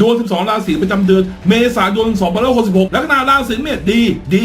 ดวง 12 ราศีประจำเดือน เมษายน 2566 ลัคนาราศีเมษดี ดี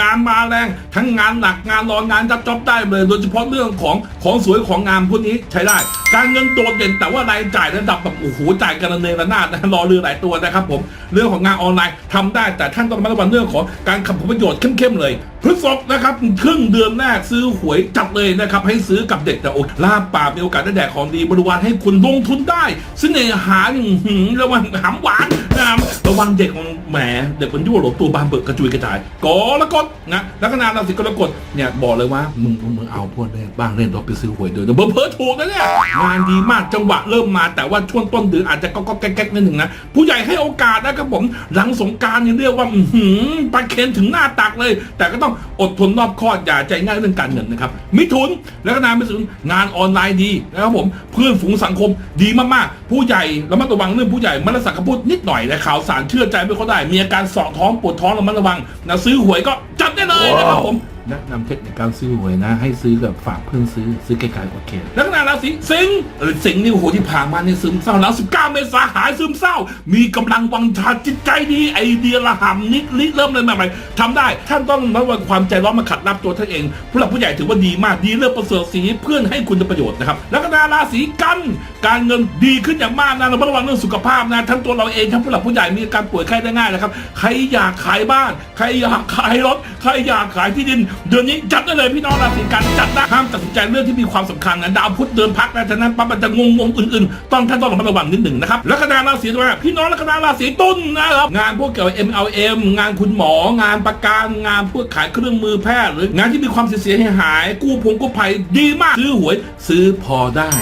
งานมาแรง ทั้งงานหนักงานร้อนงานจับจ็อบได้เลย โดยเฉพาะเรื่องของของสวยของงามพวกนี้ใช้ได้ การเงินโดดเด่นแต่ว่ารายจ่ายระดับแบบโอ้โหจ่ายกันระเนระนาดนะรอเรือหลายตัวนะครับผมเรื่องของงานออนไลน์ทำได้แต่ท่านต้องระมัดระวังเรื่องของการขับผลประโยชน์เข้มๆเลย พฤษภนะครับครึ่งเดือนแรกซื้อหวยจับเลยนะครับ ให้ซื้อกับเด็กแต่โอดลาบปากมีโอกาสได้แดกของดีบริวารให้คุณลงทุนได้ซึ่งในหาหืมระวังหำหวาน นะครับระวังเด็กของแหมเด็กมันยั่วหลบตัวบานเบิกกระจุยกระจายกอล้วก็นะลัคนาราศีกรกฎเนี่ยบอกเลยว่ามึงมึงเอาพวกเล่บ้างเล่นรถไปซื้อหวยเดินเบอร์เพอถูกนะเนี่ยงานดีมากจังหวะเริ่มมา แต่ว่าช่วงต้นเดือนอาจจะก็ก็แก๊กๆนิดหนึ่งนะผู้ใหญ่ให้โอกาสนะครับผมหลังสงการเนี่เรียกว่าหือปลาเคนถึงหน้าตักเลย แต่ก็ต้องอดทนรอบคอบอย่าใจง่ายเรื่องการเงินนะครับมิถุนแล้วก็นามมิถุนงานออนไลน์ดีนะครับผมเพื่อนฝูงสังคมดีมากๆ ผู้ใหญ่ระมัดระวังเรื่องผู้ใหญ่มัสักพูดนิดหน่อยแต่ข่าวสารเชื่อใจไม่เขาได้ มีอาการสอบท้องปวดท้องระมัดระวังนะซื้อหวยก็จับได้เลยนะครับผม แนะนำเทคนิคการซื้อหวยนะ ให้ซื้อกับฝากเพื่อนซื้อซื้อไกลๆโอเคลัคนาราศีสิงห์เออสิงห์นี่โหที่ผ่านมาเนี่ยซึมเศร้าแล้ว19 เมษาหายซึมเศร้า มีกำลังวังชาจิตใจดีไอเดียระหำนิดลิเริ่มเลยใหม่ๆทำได้ท่านต้องระวังความใจร้อนมาขัดรับตัวท่านเอง ผู้หลักผู้ใหญ่ถือว่าดีมากดีเลิศประเสริฐสีเพื่อนให้คุณประโยชน์นะครับลัคนาราศีกันการเงินดีขึ้นอย่างมากนะระมัดระวังเรื่องสุขภาพนะทั้งตัวเราเองทั้งผู้หลักผู้ใหญ่มีอาการป่วยไข้ได้ง่ายนะครับใครอยากขายบ้าน ใครอยากขายรถใครอยากขายที่ดินเดือนนี้จัดได้เลยพี่น้องราศีกันจัดได้ห้ามตัดสินใจเรื่องที่มีความสำคัญนะดาวพุธเดินพักนะฉะนั้นปั๊บมันจะงงงอื่นๆ ต้องท่านต้องระมัดระวังนิดหนึ่งนะครับลัคนาราศีตัวพี่น้องลัคนาราศีตุลนะครับงานพวกเกี่ยวกับ MLM งานคุณหมองานประกันงานพวกขายเครื่องมือแพทย์หรืองานที่มีความเสียหายหายกู้พงกู้ภัยดีมากซื้อหวยซื้อพอได้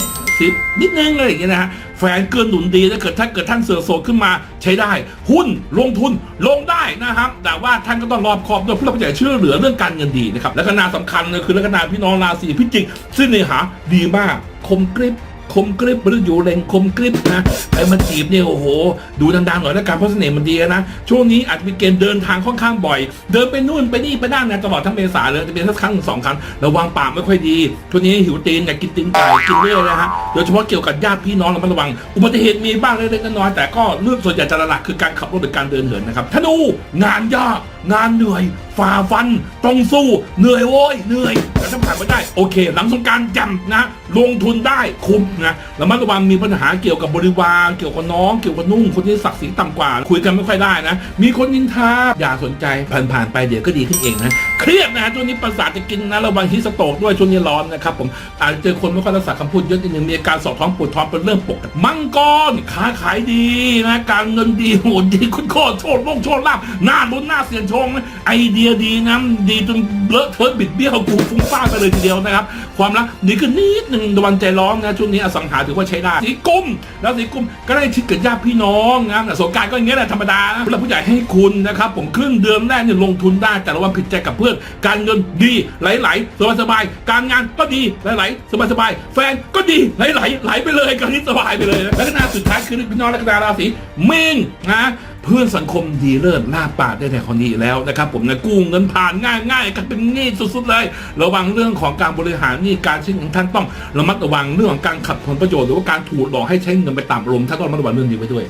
ซื้อนิดนึงอะไรอย่างเงี้ยนะฮะแฟนเกื้อหนุนดีถ้าเกิดถ้าเกิดท่านเสือโสดขึ้นมาใช้ได้ หุ้นลงทุนลงได้นะครับ แต่ว่าท่านก็ต้องรอบคอบด้วยผู้หลักผู้ใหญ่ช่วยเหลือเรื่องการเงินดีนะครับและก็นาสำคัญเลยคือลัคนาพี่น้องราศีพิจิกซึ่งเนหาดีมากคมกริบ คมกริบหรืออยู่เร่งคมกริบนะไอ้มาจีบเนี่ยโอ้โห ดูดังๆหน่อยแล้วกันเพราะเสน่ห์มันดีนะ ช่วงนี้อาจจะมีเกณฑ์เดินทางค่อนข้างบ่อย เดินไปนู่นไปนี่ไปนั่นนะตลอดทั้งเมษาเลยจะเป็นสักครั้งหนึ่งสองครั้งระวังปากไม่ค่อยดีช่วงนี้หิวตีนอยากกินตีนไก่กินเรื่อยนะฮะโดยเฉพาะเกี่ยวกับญาติพี่น้องเระมัดระวัง อุบัติเหตุมีบ้างเล็กๆน้อยๆแต่ก็เรื่องส่วนใหญ่จะหลักคือการขับรถหรือการเดินเหินนะครับธนูงานยากงานเหนื่อยฝ่าฟันต้องสู้ เหนื่อยโว้ยเหนื่อยแต่ถ้าผ่านไปได้โอเค หลังสงกรารจำนะลงทุนได้คุ้มนะระมัดระวังมีปัญหาเกี่ยวกับบริวารเกี่ยวกับน้องเกี่ยวกับนุ่งคนที่ศักดิ์ศรีต่ำกว่า คุยกันไม่ค่อยได้นะ มีคนนินทาอย่าสนใจผ่านๆไปเดี๋ยวก็ดีขึ้นเองนะเครียดนะช่วงนี้ประสาทจะกินนะระวังฮิสโตกด้วยช่วงนี้ร้อนนะครับผมอาจจะเจอคนไม่ค่อยรักษาคำพูดเยอะนิดนึงมีอาการสอบท้องปวดท้องเป็นเรื่องปกติมังกรค้าขายดีนะการเงินดีโหดีคุณโคตรโชดลงโชดลาบหน้าลุ้นหน้าเสียงชงไอเดียดีนะดีจนเลอะเทอะบิดเบี้ยวกูฟุ้งซ่าไปเลยทีเดียวนะครับ ความรักดีขึ้นนิดหนึ่งระวันใจร้อนนะช่วงนี้อสังหาถือว่าใช้ได้สีกุมแล้วสีกุมก็ได้ชิดกับญาติพี่น้องนะสงการก็อย่างเงี้ยแหละธรรมดานะผู้หลักผู้ใหญ่ให้คุณนะครับ ผมครึ่งเดือนแรกเนี่ยลงทุนได้แต่ระวังผิดใจกับเพื่อนการเงินดีไหลๆสบายๆการงานก็ดีไหลๆสบายๆแฟนก็ดีไหลๆไหลไปเลยการนี้สบายไปเลยและก็นาสุดท้ายคือพี่น้องลัคนาราศีเมษนะ เพื่อนสังคมดีเลิศลาบปาได้แต่คนนี้แล้วนะครับ ผมนะกู้เงินผ่านง่ายง่ายกันเป็นหนี้สุดๆเลย ระวังเรื่องของการบริหารหนี้การใช้เงินท่านต้องระมัดระวังเรื่องของการขัดผลประโยชน์หรือว่าการถูกหลอกให้ใช้เงินไปตามอารมณ์ท่านต้องระมัดระวังเรื่องนี้ไว้ด้วย